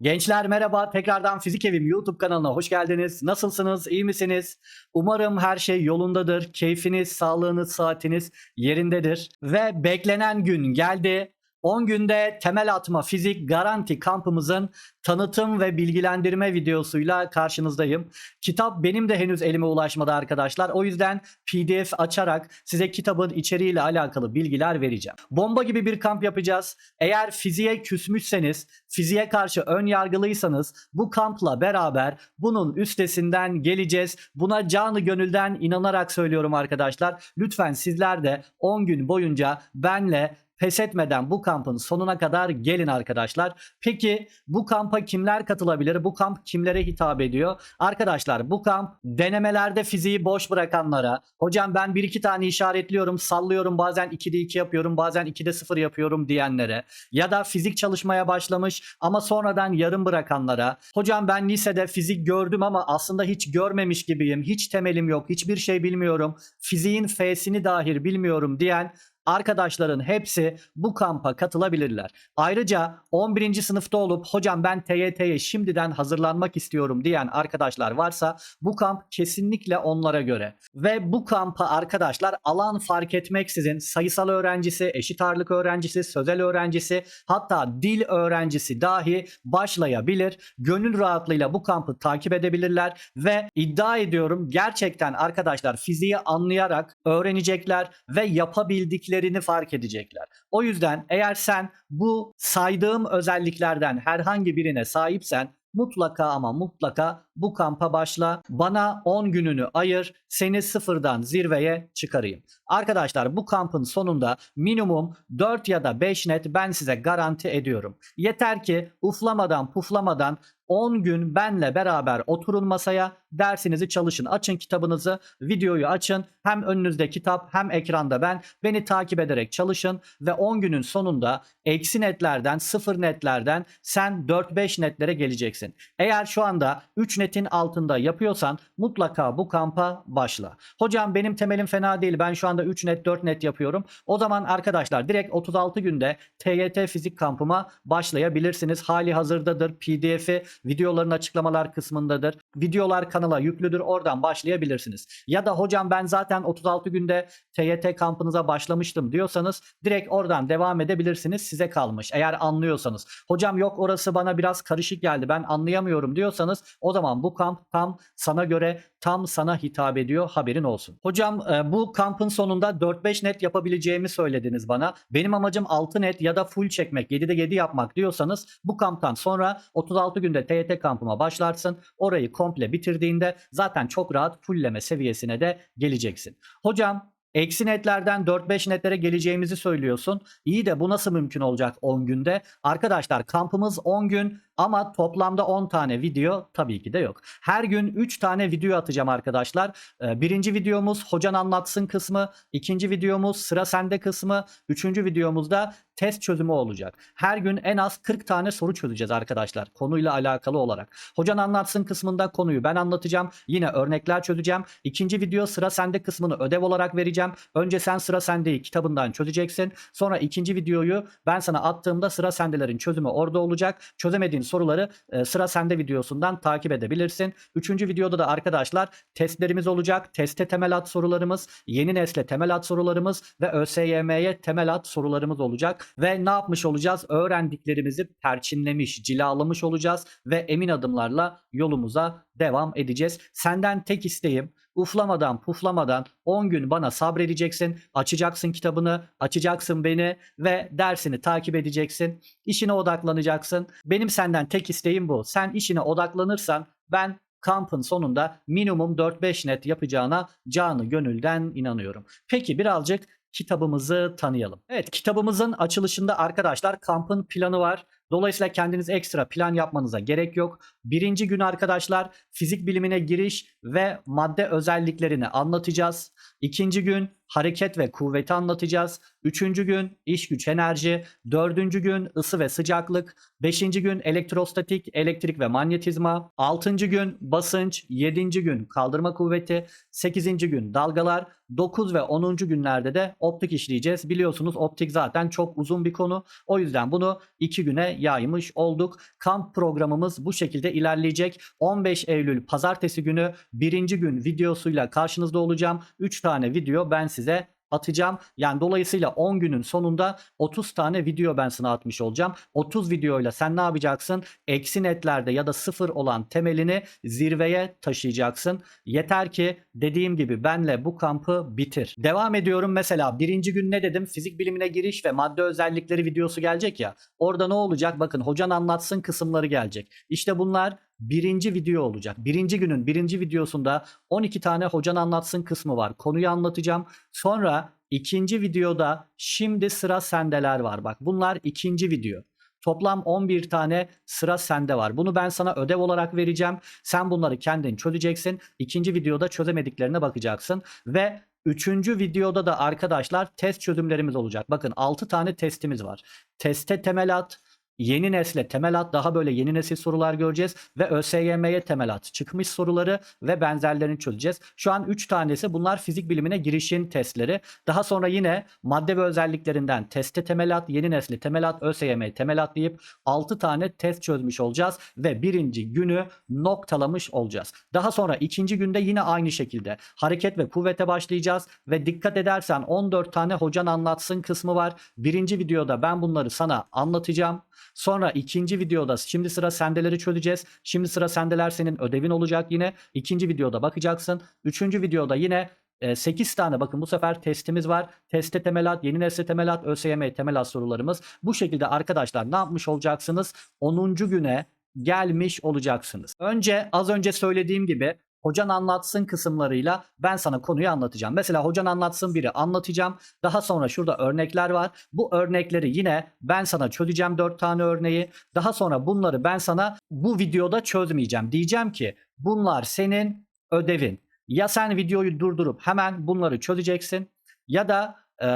Gençler merhaba. Tekrardan Fizik Evim YouTube kanalına hoş geldiniz. Nasılsınız? İyi misiniz? Umarım her şey yolundadır. Keyfiniz, sağlığınız, saatiniz yerindedir. Ve beklenen gün geldi. 10 günde temel atma fizik garanti kampımızın tanıtım ve bilgilendirme videosuyla karşınızdayım. Kitap benim de henüz elime ulaşmadı arkadaşlar. O yüzden PDF açarak size kitabın içeriğiyle alakalı bilgiler vereceğim. Bomba gibi bir kamp yapacağız. Eğer fiziğe küsmüşseniz, fiziğe karşı ön yargılıysanız bu kampla beraber bunun üstesinden geleceğiz. Buna canı gönülden inanarak söylüyorum arkadaşlar. Lütfen sizler de 10 gün boyunca benle pes etmeden bu kampın sonuna kadar gelin arkadaşlar. Peki bu kampa kimler katılabilir? Bu kamp kimlere hitap ediyor? Arkadaşlar bu kamp denemelerde fiziği boş bırakanlara, hocam ben bir iki tane işaretliyorum, sallıyorum bazen 2'de 2 yapıyorum, bazen 2'de 0 yapıyorum diyenlere. Ya da fizik çalışmaya başlamış ama sonradan yarım bırakanlara, hocam ben lisede fizik gördüm ama aslında hiç görmemiş gibiyim, hiç temelim yok, hiçbir şey bilmiyorum, fiziğin F'sini dahil bilmiyorum diyen arkadaşların hepsi bu kampa katılabilirler. Ayrıca 11. sınıfta olup hocam ben TYT'ye şimdiden hazırlanmak istiyorum diyen arkadaşlar varsa bu kamp kesinlikle onlara göre. Ve bu kampa arkadaşlar alan fark etmeksizin sayısal öğrencisi, eşit ağırlık öğrencisi, sözel öğrencisi hatta dil öğrencisi dahi başlayabilir. Gönül rahatlığıyla bu kampı takip edebilirler ve iddia ediyorum gerçekten arkadaşlar fiziği anlayarak öğrenecekler ve yapabildiklerini fark edecekler. O yüzden eğer sen bu saydığım özelliklerden herhangi birine sahipsen mutlaka ama mutlaka bu kampa başla. Bana 10 gününü ayır. Seni sıfırdan zirveye çıkarayım. Arkadaşlar bu kampın sonunda minimum 4 ya da 5 net ben size garanti ediyorum. Yeter ki uflamadan puflamadan 10 gün benle beraber oturun masaya dersinizi çalışın. Açın kitabınızı, videoyu açın. Hem önünüzde kitap hem ekranda ben. Beni takip ederek çalışın ve 10 günün sonunda eksi netlerden, sıfır netlerden sen 4-5 netlere geleceksin. Eğer şu anda 3 netin altında yapıyorsan mutlaka bu kampa başla. Hocam benim temelim fena değil. Ben şu anda 3 net 4 net yapıyorum. O zaman arkadaşlar direkt 36 günde TYT fizik kampıma başlayabilirsiniz. Hali hazırdadır. PDF'i videoların açıklamalar kısmındadır. Videolar kanala yüklüdür. Oradan başlayabilirsiniz. Ya da hocam ben zaten 36 günde TYT kampınıza başlamıştım diyorsanız direkt oradan devam edebilirsiniz. Size kalmış. Eğer anlıyorsanız. Hocam yok orası bana biraz karışık geldi. Ben anlayamıyorum diyorsanız o zaman bu kamp tam sana göre tam sana hitap ediyor. Haberin olsun. Hocam e, bu kampın sonunda 4-5 net yapabileceğimi söylediniz bana. Benim amacım 6 net ya da full çekmek, 7'de 7 yapmak diyorsanız bu kamptan sonra 36 günde TYT kampıma başlarsın. Orayı komple bitirdiğinde zaten çok rahat fullleme seviyesine de geleceksin. Hocam Eksi netlerden 4-5 netlere geleceğimizi söylüyorsun. İyi de bu nasıl mümkün olacak 10 günde? Arkadaşlar kampımız 10 gün ama toplamda 10 tane video tabii ki de yok. Her gün 3 tane video atacağım arkadaşlar. Ee, Birinci videomuz hocan anlatsın kısmı. ikinci videomuz sıra sende kısmı. Üçüncü videomuzda test çözümü olacak. Her gün en az 40 tane soru çözeceğiz arkadaşlar konuyla alakalı olarak. Hocan anlatsın kısmında konuyu ben anlatacağım. Yine örnekler çözeceğim. İkinci video sıra sende kısmını ödev olarak vereceğim. Önce sen sıra sendeyi kitabından çözeceksin. Sonra ikinci videoyu ben sana attığımda sıra sendelerin çözümü orada olacak. Çözemediğin soruları e, sıra sende videosundan takip edebilirsin. Üçüncü videoda da arkadaşlar testlerimiz olacak. Teste temel at sorularımız, yeni nesle temel at sorularımız ve ÖSYM'ye temel at sorularımız olacak. Ve ne yapmış olacağız? Öğrendiklerimizi perçinlemiş, cilalamış olacağız ve emin adımlarla yolumuza devam edeceğiz. Senden tek isteğim uflamadan puflamadan 10 gün bana sabredeceksin. Açacaksın kitabını, açacaksın beni ve dersini takip edeceksin. İşine odaklanacaksın. Benim senden tek isteğim bu. Sen işine odaklanırsan ben kampın sonunda minimum 4-5 net yapacağına canı gönülden inanıyorum. Peki birazcık kitabımızı tanıyalım. Evet kitabımızın açılışında arkadaşlar kampın planı var. Dolayısıyla kendiniz ekstra plan yapmanıza gerek yok. Birinci gün arkadaşlar fizik bilimine giriş ve madde özelliklerini anlatacağız. İkinci gün hareket ve kuvveti anlatacağız. Üçüncü gün iş güç enerji. Dördüncü gün ısı ve sıcaklık. Beşinci gün elektrostatik, elektrik ve manyetizma. Altıncı gün basınç. Yedinci gün kaldırma kuvveti. Sekizinci gün dalgalar. 9 ve 10. günlerde de optik işleyeceğiz. Biliyorsunuz optik zaten çok uzun bir konu. O yüzden bunu 2 güne yaymış olduk. Kamp programımız bu şekilde ilerleyecek. 15 Eylül pazartesi günü birinci gün videosuyla karşınızda olacağım. 3 tane video ben size atacağım. Yani dolayısıyla 10 günün sonunda 30 tane video ben sana atmış olacağım. 30 videoyla sen ne yapacaksın? Eksi netlerde ya da sıfır olan temelini zirveye taşıyacaksın. Yeter ki dediğim gibi benle bu kampı bitir. Devam ediyorum mesela birinci gün ne dedim? Fizik bilimine giriş ve madde özellikleri videosu gelecek ya. Orada ne olacak? Bakın hocan anlatsın kısımları gelecek. İşte bunlar birinci video olacak. Birinci günün birinci videosunda 12 tane hocan anlatsın kısmı var. Konuyu anlatacağım. Sonra ikinci videoda şimdi sıra sendeler var. Bak bunlar ikinci video. Toplam 11 tane sıra sende var. Bunu ben sana ödev olarak vereceğim. Sen bunları kendin çözeceksin. İkinci videoda çözemediklerine bakacaksın. Ve Üçüncü videoda da arkadaşlar test çözümlerimiz olacak. Bakın 6 tane testimiz var. Teste temel at, Yeni nesle temel at daha böyle yeni nesil sorular göreceğiz ve ÖSYM'ye temel at çıkmış soruları ve benzerlerini çözeceğiz. Şu an 3 tanesi bunlar fizik bilimine girişin testleri. Daha sonra yine madde ve özelliklerinden teste temel at, yeni nesli temel at, ÖSYM temel at deyip 6 tane test çözmüş olacağız ve birinci günü noktalamış olacağız. Daha sonra ikinci günde yine aynı şekilde hareket ve kuvvete başlayacağız ve dikkat edersen 14 tane hocan anlatsın kısmı var. Birinci videoda ben bunları sana anlatacağım. Sonra ikinci videoda şimdi sıra sendeleri çözeceğiz. Şimdi sıra sendeler senin ödevin olacak yine. İkinci videoda bakacaksın. Üçüncü videoda yine 8 tane bakın bu sefer testimiz var. Teste temelat, yeni nesle temelat, ÖSYM temelat sorularımız. Bu şekilde arkadaşlar ne yapmış olacaksınız? 10. güne gelmiş olacaksınız. Önce az önce söylediğim gibi hocan anlatsın kısımlarıyla ben sana konuyu anlatacağım. Mesela hocan anlatsın biri anlatacağım. Daha sonra şurada örnekler var. Bu örnekleri yine ben sana çözeceğim 4 tane örneği. Daha sonra bunları ben sana bu videoda çözmeyeceğim. Diyeceğim ki bunlar senin ödevin. Ya sen videoyu durdurup hemen bunları çözeceksin ya da e,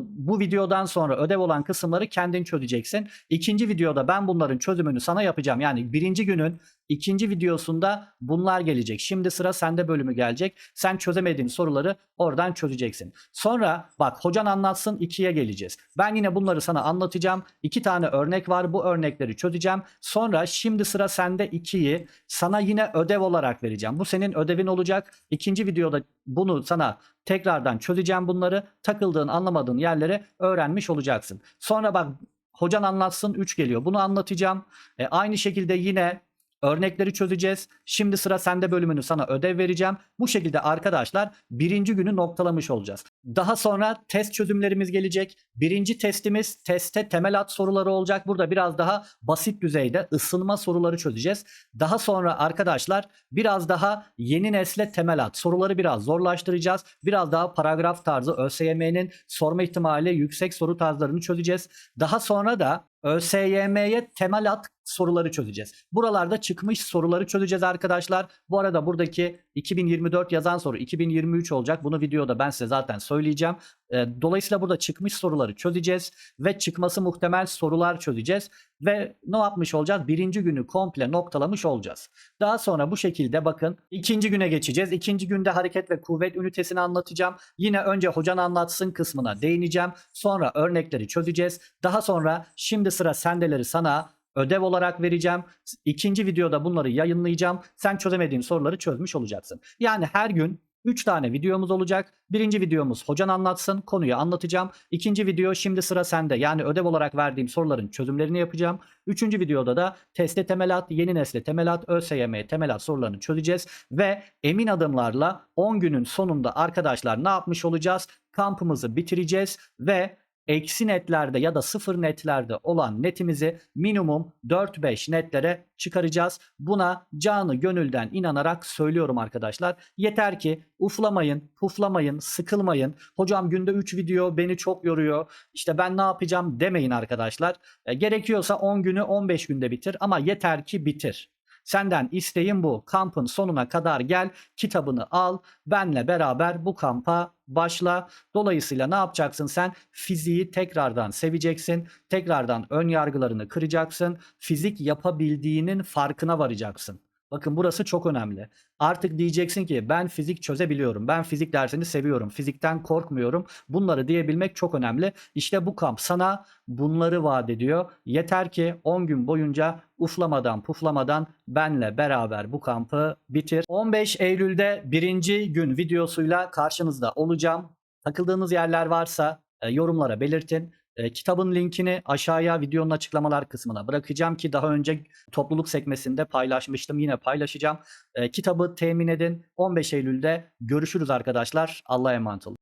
bu videodan sonra ödev olan kısımları kendin çözeceksin. İkinci videoda ben bunların çözümünü sana yapacağım. Yani birinci günün ikinci videosunda bunlar gelecek. Şimdi sıra sende bölümü gelecek. Sen çözemediğin soruları oradan çözeceksin. Sonra bak hocan anlatsın ikiye geleceğiz. Ben yine bunları sana anlatacağım. İki tane örnek var. Bu örnekleri çözeceğim. Sonra şimdi sıra sende ikiyi sana yine ödev olarak vereceğim. Bu senin ödevin olacak. İkinci videoda bunu sana tekrardan çözeceğim bunları. Takıldığın anlamadığın yerleri öğrenmiş olacaksın. Sonra bak hocan anlatsın 3 geliyor. Bunu anlatacağım. E, aynı şekilde yine Örnekleri çözeceğiz. Şimdi sıra sende bölümünü sana ödev vereceğim. Bu şekilde arkadaşlar birinci günü noktalamış olacağız. Daha sonra test çözümlerimiz gelecek. Birinci testimiz teste temel at soruları olacak. Burada biraz daha basit düzeyde ısınma soruları çözeceğiz. Daha sonra arkadaşlar biraz daha yeni nesle temel at soruları biraz zorlaştıracağız. Biraz daha paragraf tarzı ÖSYM'nin sorma ihtimali yüksek soru tarzlarını çözeceğiz. Daha sonra da ÖSYM'ye temel at soruları çözeceğiz. Buralarda çıkmış soruları çözeceğiz arkadaşlar. Bu arada buradaki 2024 yazan soru 2023 olacak. Bunu videoda ben size zaten söyleyeceğim. Dolayısıyla burada çıkmış soruları çözeceğiz ve çıkması muhtemel sorular çözeceğiz ve ne yapmış olacağız? Birinci günü komple noktalamış olacağız. Daha sonra bu şekilde bakın ikinci güne geçeceğiz. İkinci günde hareket ve kuvvet ünitesini anlatacağım. Yine önce hocan anlatsın kısmına değineceğim. Sonra örnekleri çözeceğiz. Daha sonra şimdi sıra sendeleri sana ödev olarak vereceğim. İkinci videoda bunları yayınlayacağım. Sen çözemediğin soruları çözmüş olacaksın. Yani her gün 3 tane videomuz olacak. Birinci videomuz hocan anlatsın konuyu anlatacağım. İkinci video şimdi sıra sende yani ödev olarak verdiğim soruların çözümlerini yapacağım. Üçüncü videoda da teste temelat, yeni nesle temelat, ÖSYM temelat sorularını çözeceğiz. Ve emin adımlarla 10 günün sonunda arkadaşlar ne yapmış olacağız? Kampımızı bitireceğiz ve eksi netlerde ya da sıfır netlerde olan netimizi minimum 4-5 netlere çıkaracağız. Buna canı gönülden inanarak söylüyorum arkadaşlar. Yeter ki uflamayın, puflamayın, sıkılmayın. Hocam günde 3 video beni çok yoruyor. İşte ben ne yapacağım demeyin arkadaşlar. E, gerekiyorsa 10 günü 15 günde bitir ama yeter ki bitir. Senden isteğim bu. Kampın sonuna kadar gel, kitabını al, benle beraber bu kampa başla. Dolayısıyla ne yapacaksın sen? Fiziği tekrardan seveceksin. Tekrardan ön yargılarını kıracaksın. Fizik yapabildiğinin farkına varacaksın. Bakın burası çok önemli. Artık diyeceksin ki ben fizik çözebiliyorum. Ben fizik dersini seviyorum. Fizikten korkmuyorum. Bunları diyebilmek çok önemli. İşte bu kamp sana bunları vaat ediyor. Yeter ki 10 gün boyunca uflamadan puflamadan benle beraber bu kampı bitir. 15 Eylül'de birinci gün videosuyla karşınızda olacağım. Takıldığınız yerler varsa e, yorumlara belirtin. E, kitabın linkini aşağıya videonun açıklamalar kısmına bırakacağım ki daha önce topluluk sekmesinde paylaşmıştım. Yine paylaşacağım. E, kitabı temin edin. 15 Eylül'de görüşürüz arkadaşlar. Allah'a emanet olun.